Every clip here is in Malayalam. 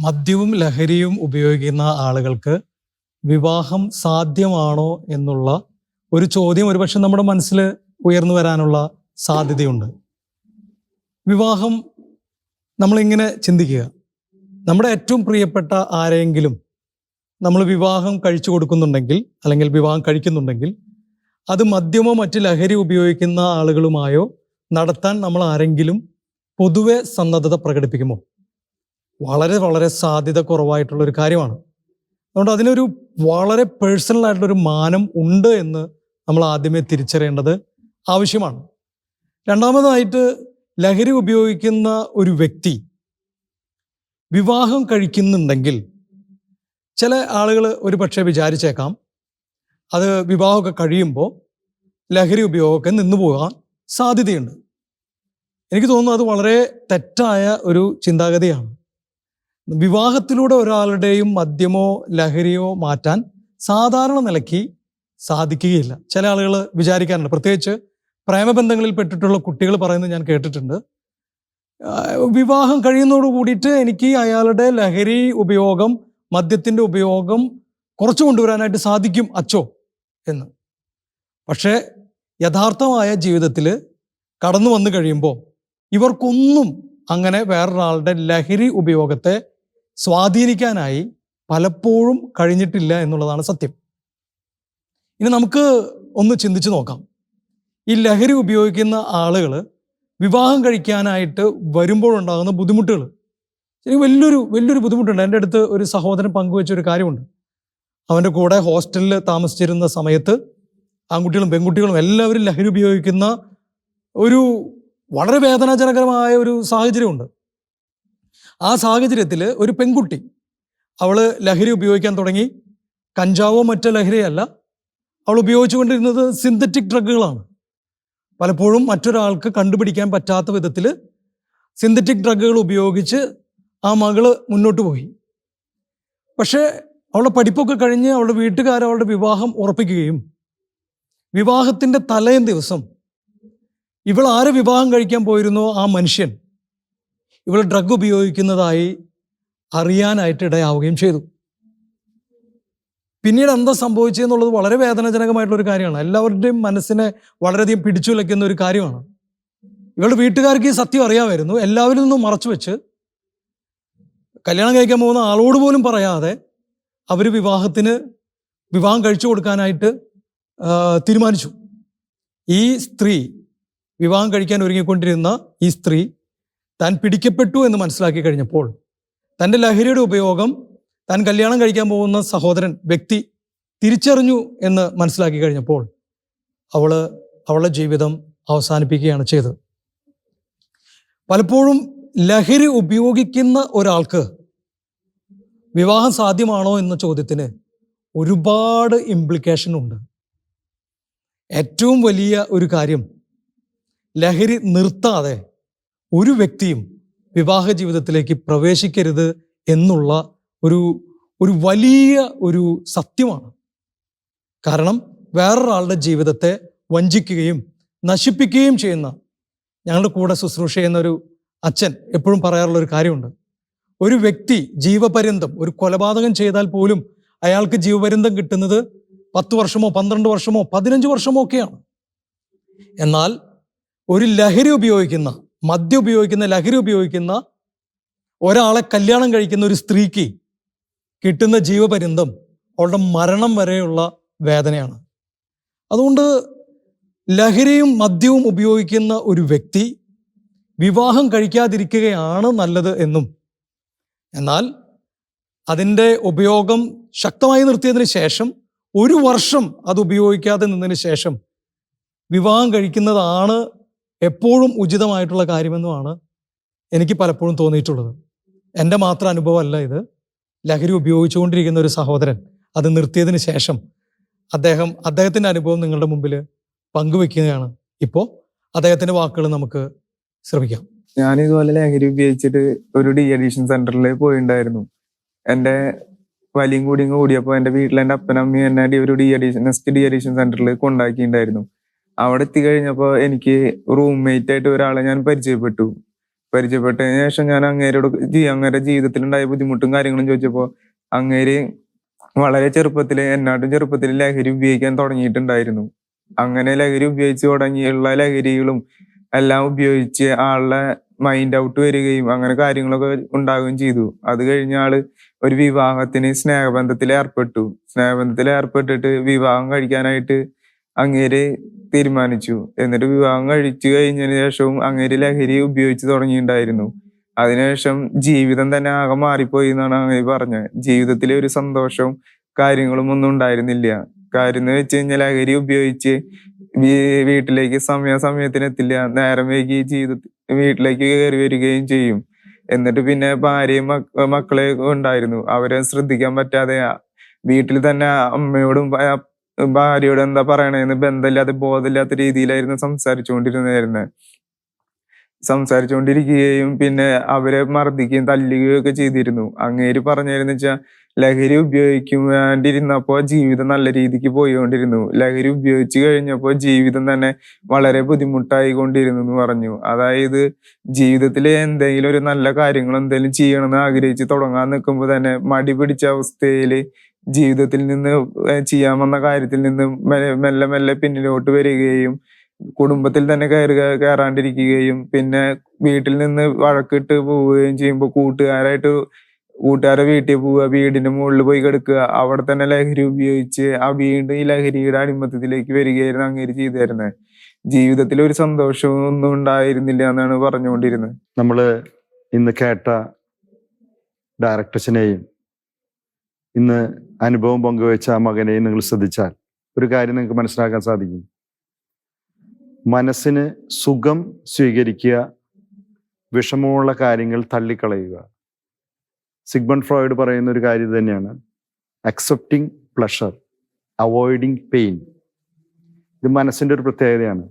മദ്യവും ലഹരിയും ഉപയോഗിക്കുന്ന ആളുകൾക്ക് വിവാഹം സാധ്യമാണോ എന്നുള്ള ഒരു ചോദ്യം ഒരുപക്ഷെ നമ്മുടെ മനസ്സിൽ ഉയർന്നു വരാനുള്ള സാധ്യതയുണ്ട്. വിവാഹം നമ്മളിങ്ങനെ ചിന്തിക്കുക. നമ്മുടെ ഏറ്റവും പ്രിയപ്പെട്ട ആരെങ്കിലും നമ്മൾ വിവാഹം കഴിച്ചു കൊടുക്കുന്നുണ്ടെങ്കിൽ അല്ലെങ്കിൽ വിവാഹം കഴിക്കുന്നുണ്ടെങ്കിൽ അത് മദ്യമോ മറ്റ് ലഹരി ഉപയോഗിക്കുന്ന ആളുകളുമായോ നടത്താൻ നമ്മൾ ആരെങ്കിലും പൊതുവെ സന്നദ്ധത പ്രകടിപ്പിക്കുമോ? വളരെ വളരെ സാധ്യത കുറവായിട്ടുള്ള ഒരു കാര്യമാണ്. അതുകൊണ്ട് അതിനൊരു വളരെ പേഴ്സണൽ ആയിട്ടുള്ളൊരു മാനം ഉണ്ട് എന്ന് നമ്മൾ ആദ്യമേ തിരിച്ചറിയേണ്ടത് ആവശ്യമാണ്. രണ്ടാമതായിട്ട് ലഹരി ഉപയോഗിക്കുന്ന ഒരു വ്യക്തി വിവാഹം കഴിക്കുന്നുണ്ടെങ്കിൽ ചില ആളുകൾ ഒരു പക്ഷേ വിചാരിച്ചേക്കാം അത് വിവാഹമൊക്കെ കഴിയുമ്പോൾ ലഹരി ഉപയോഗമൊക്കെ നിന്നു പോകാൻ സാധ്യതയുണ്ട്. എനിക്ക് തോന്നുന്നു അത് വളരെ തെറ്റായ ഒരു ചിന്താഗതിയാണ്. വിവാഹത്തിലൂടെ ഒരാളുടെയും മദ്യമോ ലഹരിയോ മാറ്റാൻ സാധാരണ നിലയ്ക്ക് സാധിക്കുകയില്ല. ചില ആളുകൾ വിചാരിക്കാറുണ്ട്. പ്രത്യേകിച്ച് പ്രേമബന്ധങ്ങളിൽ പെട്ടിട്ടുള്ള കുട്ടികൾ പറയുന്നത് ഞാൻ കേട്ടിട്ടുണ്ട്. വിവാഹം കഴിയുന്നതോട് കൂടിയിട്ട് എനിക്ക് അയാളുടെ ലഹരി ഉപയോഗം മദ്യത്തിന്റെ ഉപയോഗം കുറച്ചു കൊണ്ടുവരാനായിട്ട് സാധിക്കും അച്ചോ എന്ന്. പക്ഷേ യഥാർത്ഥമായ ജീവിതത്തിൽ കടന്നു വന്നു കഴിയുമ്പോൾ ഇവർക്കൊന്നും അങ്ങനെ വേറൊരാളുടെ ലഹരി ഉപയോഗത്തെ സ്വാധീനിക്കാനായി പലപ്പോഴും കഴിഞ്ഞിട്ടില്ല എന്നുള്ളതാണ് സത്യം. ഇനി നമുക്ക് ഒന്ന് ചിന്തിച്ചു നോക്കാം. ഈ ലഹരി ഉപയോഗിക്കുന്ന ആളുകൾ വിവാഹം കഴിക്കാനായിട്ട് വരുമ്പോഴുണ്ടാകുന്ന ബുദ്ധിമുട്ടുകൾ ശരി വലിയൊരു വലിയൊരു ബുദ്ധിമുട്ടുണ്ട്. എന്റെ അടുത്ത് ഒരു സഹോദരൻ പങ്കുവെച്ചൊരു കാര്യമുണ്ട്. അവന്റെ കൂടെ ഹോസ്റ്റലിൽ താമസിച്ചിരുന്ന സമയത്ത് ആൺകുട്ടികളും പെൺകുട്ടികളും എല്ലാവരും ലഹരി ഉപയോഗിക്കുന്ന ഒരു വളരെ വേദനാജനകരമായ ഒരു സാഹചര്യമുണ്ട്. ആ സാഹചര്യത്തിൽ ഒരു പെൺകുട്ടി അവൾ ലഹരി ഉപയോഗിക്കാൻ തുടങ്ങി. കഞ്ചാവോ മറ്റോ ലഹരിയല്ല. അവൾ ഉപയോഗിച്ചുകൊണ്ടിരുന്നത് സിന്തറ്റിക് ഡ്രഗുകളാണ്. പലപ്പോഴും മറ്റൊരാൾക്ക് കണ്ടുപിടിക്കാൻ പറ്റാത്ത വിധത്തിൽ സിന്തറ്റിക് ഡ്രഗുകൾ ഉപയോഗിച്ച് ആ മകൾ മുന്നോട്ട് പോയി. പക്ഷേ അവളുടെ പഠിപ്പൊക്കെ കഴിഞ്ഞ് അവളുടെ വീട്ടുകാർ അവളുടെ വിവാഹം ഉറപ്പിക്കുകയും വിവാഹത്തിന്റെ തലേം ദിവസം ഇവൾ ആരെ വിവാഹം കഴിക്കാൻ പോയിരുന്നോ? ആ മനുഷ്യൻ. ഇവൾ ഡ്രഗ് ഉപയോഗിക്കുന്നതായി അറിയാനായിട്ട് ഇടയാവുകയും ചെയ്തു. പിന്നീട് എന്താ സംഭവിച്ചെന്നുള്ളത് വളരെ വേദനാജനകമായിട്ടുള്ള ഒരു കാര്യമാണ്. എല്ലാവരുടെയും മനസ്സിനെ വളരെയധികം പിടിച്ചുലയ്ക്കുന്ന ഒരു കാര്യമാണ്. ഇവളുടെ വീട്ടുകാർക്ക് ഈ സത്യം അറിയാമായിരുന്നു. എല്ലാവരിൽ നിന്നും മറച്ചു വെച്ച് കല്യാണം കഴിക്കാൻ പോകുന്ന ആളോട് പോലും പറയാതെ അവർ വിവാഹത്തിന് വിവാഹം കഴിച്ചു കൊടുക്കാനായിട്ട് തീരുമാനിച്ചു. ഈ സ്ത്രീ വിവാഹം കഴിക്കാൻ ഒരുങ്ങിക്കൊണ്ടിരുന്ന ഈ സ്ത്രീ താൻ പിടിക്കപ്പെട്ടു എന്ന് മനസ്സിലാക്കി കഴിഞ്ഞപ്പോൾ തന്റെ ലഹരിയുടെ ഉപയോഗം താൻ കല്യാണം കഴിക്കാൻ പോകുന്ന സഹോദരൻ വ്യക്തി തിരിച്ചറിഞ്ഞു എന്ന് മനസ്സിലാക്കി കഴിഞ്ഞപ്പോൾ അവൾ അവളുടെ ജീവിതം അവസാനിപ്പിക്കുകയാണ് ചെയ്തത്. പലപ്പോഴും ലഹരി ഉപയോഗിക്കുന്ന ഒരാൾക്ക് വിവാഹം സാധ്യമാണോ എന്ന ചോദ്യത്തിന് ഒരുപാട് ഇംപ്ലിക്കേഷൻ ഉണ്ട്. ഏറ്റവും വലിയ ഒരു കാര്യം ലഹരി നിർത്താതെ ഒരു വ്യക്തിയും വിവാഹ ജീവിതത്തിലേക്ക് പ്രവേശിക്കരുത് എന്നുള്ള ഒരു ഒരു വലിയ ഒരു സത്യമാണ്. കാരണം വേറൊരാളുടെ ജീവിതത്തെ വഞ്ചിക്കുകയും നശിപ്പിക്കുകയും ചെയ്യുന്ന ഞങ്ങളുടെ കൂടെ ശുശ്രൂഷ ചെയ്യുന്ന ഒരു അച്ഛൻ എപ്പോഴും പറയാറുള്ള ഒരു കാര്യമുണ്ട്. ഒരു വ്യക്തി ജീവപര്യന്തം ഒരു കൊലപാതകം ചെയ്താൽ പോലും അയാൾക്ക് ജീവപര്യന്തം കിട്ടുന്നത് പത്ത് വർഷമോ പന്ത്രണ്ട് വർഷമോ പതിനഞ്ച് വർഷമോ ഒക്കെയാണ്. എന്നാൽ ഒരു ലഹരി ഉപയോഗിക്കുന്ന മദ്യം ഉപയോഗിക്കുന്ന ലഹരി ഉപയോഗിക്കുന്ന ഒരാളെ കല്യാണം കഴിക്കുന്ന ഒരു സ്ത്രീക്ക് കിട്ടുന്ന ജീവപര്യന്തം അവളുടെ മരണം വരെയുള്ള വേദനയാണ്. അതുകൊണ്ട് ലഹരിയും മദ്യവും ഉപയോഗിക്കുന്ന ഒരു വ്യക്തി വിവാഹം കഴിക്കാതിരിക്കുകയാണ് നല്ലത് എന്നും. എന്നാൽ അതിന്റെ ഉപയോഗം ശക്തമായി നിർത്തിയതിന് ശേഷം ഒരു വർഷം അത് ഉപയോഗിക്കാതെ നിന്നതിന് ശേഷം വിവാഹം കഴിക്കുന്നതാണ് എപ്പോഴും ഉചിതമായിട്ടുള്ള കാര്യമെന്നുമാണ് എനിക്ക് പലപ്പോഴും തോന്നിയിട്ടുള്ളത്. എന്റെ മാത്രം അനുഭവമല്ല ഇത്. ലഹരി ഉപയോഗിച്ചുകൊണ്ടിരിക്കുന്ന ഒരു സഹോദരൻ അത് നിർത്തിയതിന് ശേഷം അദ്ദേഹം അദ്ദേഹത്തിന്റെ അനുഭവം നിങ്ങളുടെ മുമ്പിൽ പങ്കുവെക്കുകയാണ്. ഇപ്പോൾ അദ്ദേഹത്തിന്റെ വാക്കുകൾ നമുക്ക് ശ്രമിക്കാം. ഞാൻ ഇതുപോലെ ലഹരി ഉപയോഗിച്ചിട്ട് ഒരു ഡി അഡീഷൻ സെന്ററിൽ പോയിണ്ടായിരുന്നു. എന്റെ വലിയും കൂടിയും കൂടിയപ്പോൾ എന്റെ വീട്ടിലെ എന്റെ അപ്പനമ്മയും എന്നെ ഒരു de addiction next de addiction സെന്ററിൽ കൊണ്ടാക്കിയിട്ടുണ്ടായിരുന്നു അവിടെ എത്തിക്കഴിഞ്ഞപ്പോ എനിക്ക് റൂംമേറ്റ് ആയിട്ട് ഒരാളെ ഞാൻ പരിചയപ്പെട്ടു. പരിചയപ്പെട്ടതിന് ശേഷം ഞാൻ അങ്ങേരോട് അങ്ങേരുടെ ജീവിതത്തിലുണ്ടായ ബുദ്ധിമുട്ടും കാര്യങ്ങളും ചോദിച്ചപ്പോൾ അങ്ങേര് വളരെ ചെറുപ്പത്തിൽ എന്നാട്ടും ചെറുപ്പത്തിൽ ലഹരി ഉപയോഗിക്കാൻ തുടങ്ങിയിട്ടുണ്ടായിരുന്നു. അങ്ങനെ ലഹരി ഉപയോഗിച്ച് തുടങ്ങിയുള്ള ലഹരികളും എല്ലാം ഉപയോഗിച്ച് ആളുടെ മൈൻഡ് ഔട്ട് വരികയും അങ്ങനെ കാര്യങ്ങളൊക്കെ ഉണ്ടാവുകയും ചെയ്തു. അത് കഴിഞ്ഞ ആൾ ഒരു വിവാഹത്തിന് സ്നേഹബന്ധത്തിൽ ഏർപ്പെട്ടു സ്നേഹബന്ധത്തിൽ ഏർപ്പെട്ടിട്ട് വിവാഹം കഴിക്കാനായിട്ട് അങ്ങേര് തീരുമാനിച്ചു. എന്നിട്ട് വിവാഹം കഴിച്ചു കഴിഞ്ഞതിന് ശേഷവും അങ്ങേര് ലഹരി ഉപയോഗിച്ച് തുടങ്ങിയിട്ടുണ്ടായിരുന്നു. അതിനുശേഷം ജീവിതം തന്നെ ആകെ മാറിപ്പോയി എന്നാണ് അങ്ങേര് പറഞ്ഞത്. ജീവിതത്തിലെ ഒരു സന്തോഷവും കാര്യങ്ങളും ഒന്നും ഉണ്ടായിരുന്നില്ല. കാര്യം എന്ന് വെച്ച് കഴിഞ്ഞാൽ ലഹരി ഉപയോഗിച്ച് വീട്ടിലേക്ക് സമയാസമയത്തിന് എത്തില്ല നേരം വൈകി ജീവിതത്തിൽ വീട്ടിലേക്ക് കയറി വരികയും ചെയ്യും. എന്നിട്ട് പിന്നെ ഭാര്യയും മക്ക- മക്കളെ ഉണ്ടായിരുന്നു. അവരെ ശ്രദ്ധിക്കാൻ പറ്റാതെ വീട്ടിൽ തന്നെ അമ്മയോടും ഭാര്യയോട് എന്താ പറയണേന്ന് ബന്ധമില്ലാതെ ബോധമില്ലാത്ത രീതിയിലായിരുന്നു സംസാരിച്ചുകൊണ്ടിരുന്നായിരുന്നത് സംസാരിച്ചുകൊണ്ടിരിക്കുകയും പിന്നെ അവരെ മർദ്ദിക്കുകയും തല്ലുകയും ഒക്കെ ചെയ്തിരുന്നു. അങ്ങേര് പറഞ്ഞായിരുന്നു വെച്ചാൽ ലഹരി ഉപയോഗിക്കും വേണ്ടിയിരുന്നപ്പോ ജീവിതം നല്ല രീതിക്ക് പോയിക്കൊണ്ടിരുന്നു. ലഹരി ഉപയോഗിച്ചു കഴിഞ്ഞപ്പോ ജീവിതം തന്നെ വളരെ ബുദ്ധിമുട്ടായി കൊണ്ടിരുന്നു എന്ന് പറഞ്ഞു. അതായത് ജീവിതത്തിൽ എന്തെങ്കിലും ഒരു നല്ല കാര്യങ്ങൾ എന്തെങ്കിലും ചെയ്യണമെന്ന് ആഗ്രഹിച്ച് തുടങ്ങാൻ നിൽക്കുമ്പോൾ തന്നെ മടി പിടിച്ച അവസ്ഥയിൽ ജീവിതത്തിൽ നിന്ന് ചെയ്യാൻ വന്ന കാര്യത്തിൽ നിന്ന് മെല്ലെ മെല്ലെ പിന്നിലോട്ട് വരികയും കുടുംബത്തിൽ തന്നെ കയറി കയറാണ്ടിരിക്കുകയും പിന്നെ വീട്ടിൽ നിന്ന് വഴക്കിട്ട് പോവുകയും ചെയ്യുമ്പോൾ കൂട്ടുകാരായിട്ട് കൂട്ടുകാരെ വീട്ടിൽ പോവുക വീടിന്റെ മുകളിൽ പോയി കിടക്കുക അവിടെ തന്നെ ലഹരി ഉപയോഗിച്ച് ആ വീണ്ടും ഈ ലഹരിയുടെ അടിമത്തത്തിലേക്ക് വരികയായിരുന്നു അങ്ങനെ ചെയ്തിരുന്നത് ജീവിതത്തിൽ ഒരു സന്തോഷവും ഒന്നും ഉണ്ടായിരുന്നില്ല എന്നാണ് പറഞ്ഞുകൊണ്ടിരുന്നത്. നമ്മൾ ഇന്ന് കേട്ട ഡയറക്ടേഴ്സിനെയും ഇന്ന് അനുഭവം പങ്കുവച്ച ആ മകനെ നിങ്ങൾ ശ്രദ്ധിച്ചാൽ ഒരു കാര്യം നിങ്ങൾക്ക് മനസ്സിലാക്കാൻ സാധിക്കും. മനസ്സിന് സുഖം സ്വീകരിക്കുക വിഷമമുള്ള കാര്യങ്ങൾ തള്ളിക്കളയുക. സിഗ്മൺ ഫ്രോയിഡ് പറയുന്ന ഒരു കാര്യം തന്നെയാണ്. അക്സെപ്റ്റിംഗ് പ്ലഷർ അവോയ്ഡിങ് പെയിൻ ഇത് മനസ്സിന്റെ ഒരു പ്രത്യേകതയാണ്.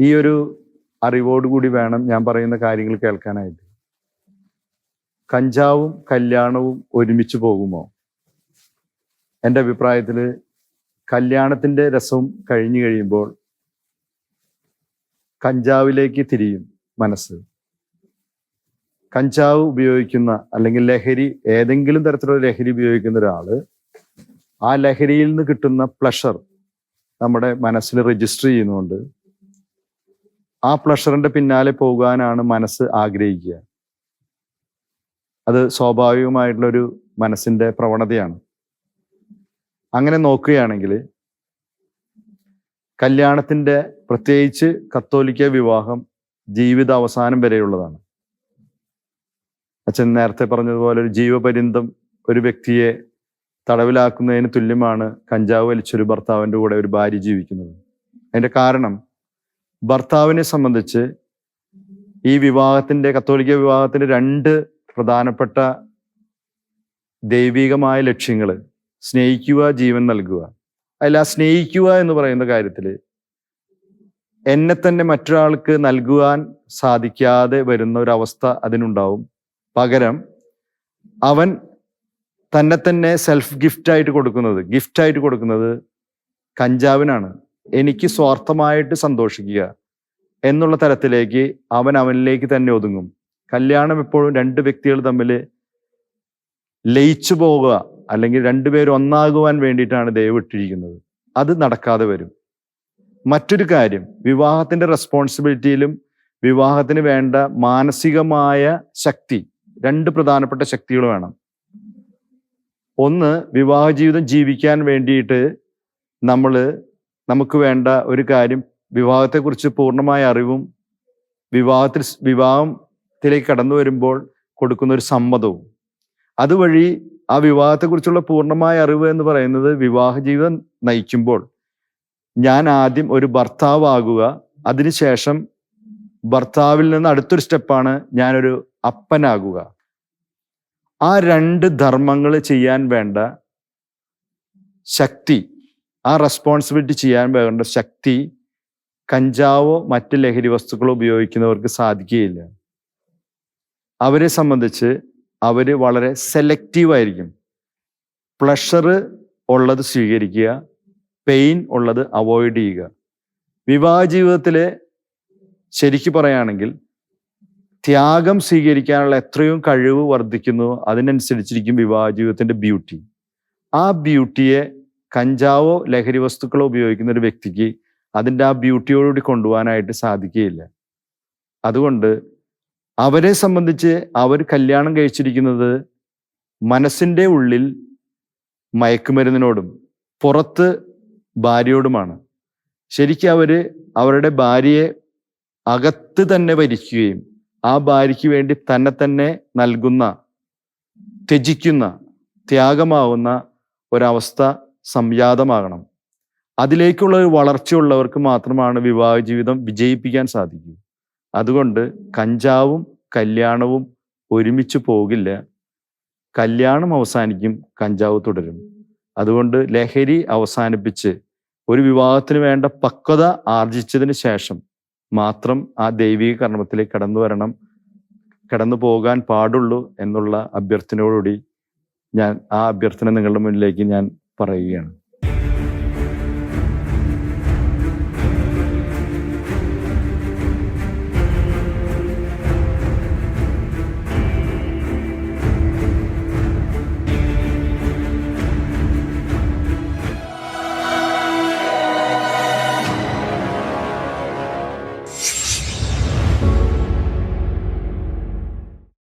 ഈ ഒരു അറിവോടുകൂടി വേണം ഞാൻ പറയുന്ന കാര്യങ്ങൾ കേൾക്കാനായിട്ട്. കഞ്ചാവും കല്യാണവും ഒരുമിച്ച് പോകുമോ? എന്റെ അഭിപ്രായത്തിൽ കല്യാണത്തിന്റെ രസം കഴിഞ്ഞു കഴിയുമ്പോൾ കഞ്ചാവിലേക്ക് തിരിയും മനസ്സ്. കഞ്ചാവ് ഉപയോഗിക്കുന്ന അല്ലെങ്കിൽ ലഹരി ഏതെങ്കിലും തരത്തിലുള്ള ലഹരി ഉപയോഗിക്കുന്ന ഒരാൾ ആ ലഹരിയിൽ നിന്ന് കിട്ടുന്ന പ്ലഷർ നമ്മുടെ മനസ്സിൽ രജിസ്റ്റർ ചെയ്യുന്നുണ്ട് ആ പ്ലഷറിന്റെ പിന്നാലെ പോകാനാണ് മനസ്സ് ആഗ്രഹിക്കുക. അത് സ്വാഭാവികമായിട്ടുള്ളൊരു മനസ്സിന്റെ പ്രവണതയാണ്. അങ്ങനെ നോക്കുകയാണെങ്കിൽ കല്യാണത്തിന്റെ പ്രത്യേകിച്ച് കത്തോലിക്ക വിവാഹം ജീവിത അവസാനം വരെയുള്ളതാണ്. അച്ഛൻ നേരത്തെ പറഞ്ഞതുപോലെ ഒരു ജീവപര്യന്തം ഒരു വ്യക്തിയെ തടവിലാക്കുന്നതിന് തുല്യമാണ് കഞ്ചാവ് വലിച്ചൊരു ഭർത്താവിന്റെ കൂടെ ഒരു ഭാര്യ ജീവിക്കുന്നത്. അതിന്റെ കാരണം ഭർത്താവിനെ സംബന്ധിച്ച് ഈ വിവാഹത്തിന്റെ കത്തോലിക്ക വിവാഹത്തിന്റെ രണ്ട് പ്രധാനപ്പെട്ട ദൈവികമായ ലക്ഷ്യങ്ങൾ സ്നേഹിക്കുക ജീവൻ നൽകുക. അതിൽ ആ സ്നേഹിക്കുക എന്ന് പറയുന്ന കാര്യത്തിൽ എന്നെ തന്നെ മറ്റൊരാൾക്ക് നൽകുവാൻ സാധിക്കാതെ വരുന്ന ഒരവസ്ഥ അതിനുണ്ടാവും. പകരം അവൻ തന്നെ തന്നെ സെൽഫ് ഗിഫ്റ്റായിട്ട് കൊടുക്കുന്നത് ഗിഫ്റ്റായിട്ട് കൊടുക്കുന്നത് കഞ്ചാവിനാണ്. എനിക്ക് സ്വാർത്ഥമായിട്ട് സന്തോഷിക്കുക എന്നുള്ള തരത്തിലേക്ക് അവൻ അവനിലേക്ക് തന്നെ ഒതുങ്ങും. കല്യാണം എപ്പോഴും രണ്ട് വ്യക്തികൾ തമ്മിൽ ലയിച്ചു പോവുക അല്ലെങ്കിൽ രണ്ടുപേരും ഒന്നാകുവാൻ വേണ്ടിയിട്ടാണ് ദൈവം ഇട്ടിരിക്കുന്നത്. അത് നടക്കാതെ വരും. മറ്റൊരു കാര്യം വിവാഹത്തിന്റെ റെസ്പോൺസിബിലിറ്റിയിലും വിവാഹത്തിന് വേണ്ട മാനസികമായ ശക്തി രണ്ട് പ്രധാനപ്പെട്ട ശക്തികൾ വേണം. ഒന്ന് വിവാഹ ജീവിതം ജീവിക്കാൻ വേണ്ടിയിട്ട് നമ്മൾ നമുക്ക് വേണ്ട ഒരു കാര്യം വിവാഹത്തെക്കുറിച്ച് പൂർണമായ അറിവും വിവാഹത്തിൽ വിവാഹത്തിലേക്ക് കടന്നു വരുമ്പോൾ കൊടുക്കുന്ന ഒരു സമ്മതവും. അതുവഴി ആ വിവാഹത്തെക്കുറിച്ചുള്ള പൂർണമായ അറിവ് എന്ന് പറയുന്നത് വിവാഹ ജീവിതം നയിക്കുമ്പോൾ ഞാൻ ആദ്യം ഒരു ഭർത്താവാകുക അതിനുശേഷം ഭർത്താവിൽ നിന്ന് അടുത്തൊരു സ്റ്റെപ്പാണ് ഞാനൊരു അപ്പനാകുക. ആ രണ്ട് ധർമ്മങ്ങൾ ചെയ്യാൻ വേണ്ട ശക്തി ആ റെസ്പോൺസിബിലിറ്റി ചെയ്യാൻ വേണ്ട ശക്തി കഞ്ചാവോ മറ്റ് ലഹരി വസ്തുക്കളോ ഉപയോഗിക്കുന്നവർക്ക് സാധിക്കുകയില്ല. അവരെ സംബന്ധിച്ച് അവർ വളരെ സെലക്റ്റീവ് ആയിരിക്കും. പ്ലഷർ ഉള്ളത് സ്വീകരിക്കുക പെയിൻ ഉള്ളത് അവോയ്ഡ് ചെയ്യുക. വിവാഹ ജീവിതത്തിലെ ശരിക്കു പറയുകയാണെങ്കിൽ ത്യാഗം സ്വീകരിക്കാനുള്ള എത്രയും കഴിവ് വർദ്ധിക്കുന്നു അതിനനുസരിച്ചിരിക്കും വിവാഹ ജീവിതത്തിന്റെ ബ്യൂട്ടി ആ ബ്യൂട്ടിയെ കഞ്ചാവോ ലഹരി വസ്തുക്കളോ ഉപയോഗിക്കുന്ന ഒരു വ്യക്തിക്ക് അതിന്റെ ആ ബ്യൂട്ടിയോടുകൂടി കൊണ്ടുപോകാനായിട്ട് സാധിക്കുകയില്ല. അതുകൊണ്ട് അവരെ സംബന്ധിച്ച് അവർ കല്യാണം കഴിച്ചിരിക്കുന്നത് മനസ്സിന്റെ ഉള്ളിൽ മയക്കുമരുന്നിനോടും പുറത്ത് ഭാര്യയോടുമാണ്. ശരിക്കും അവർ അവരുടെ ഭാര്യയെ അകത്ത് തന്നെ ഭരിക്കുകയും ആ ഭാര്യയ്ക്ക് വേണ്ടി തന്നെ തന്നെ നൽകുന്ന ത്യജിക്കുന്ന ത്യാഗമാവുന്ന ഒരവസ്ഥ സംജാതമാകണം അതിലേക്കുള്ള ഒരു വളർച്ചയുള്ളവർക്ക് മാത്രമാണ് വിവാഹ ജീവിതം വിജയിപ്പിക്കാൻ സാധിക്കൂ. അതുകൊണ്ട് കഞ്ചാവും കല്യാണവും ഒരുമിച്ച് പോകില്ല. കല്യാണം അവസാനിക്കും കഞ്ചാവ് തുടരും. അതുകൊണ്ട് ലഹരി അവസാനിപ്പിച്ച് ഒരു വിവാഹത്തിന് വേണ്ട പക്വത ആർജിച്ചതിന് ശേഷം മാത്രം ആ ദൈവിക കർമ്മത്തിലേക്ക് കടന്നു വരണം കടന്നു പോകാൻ പാടുള്ളൂ എന്നുള്ള അഭ്യർത്ഥനയോടുകൂടി ഞാൻ ആ അഭ്യർത്ഥന നിങ്ങളുടെ മുന്നിലേക്ക് ഞാൻ പറയുകയാണ്.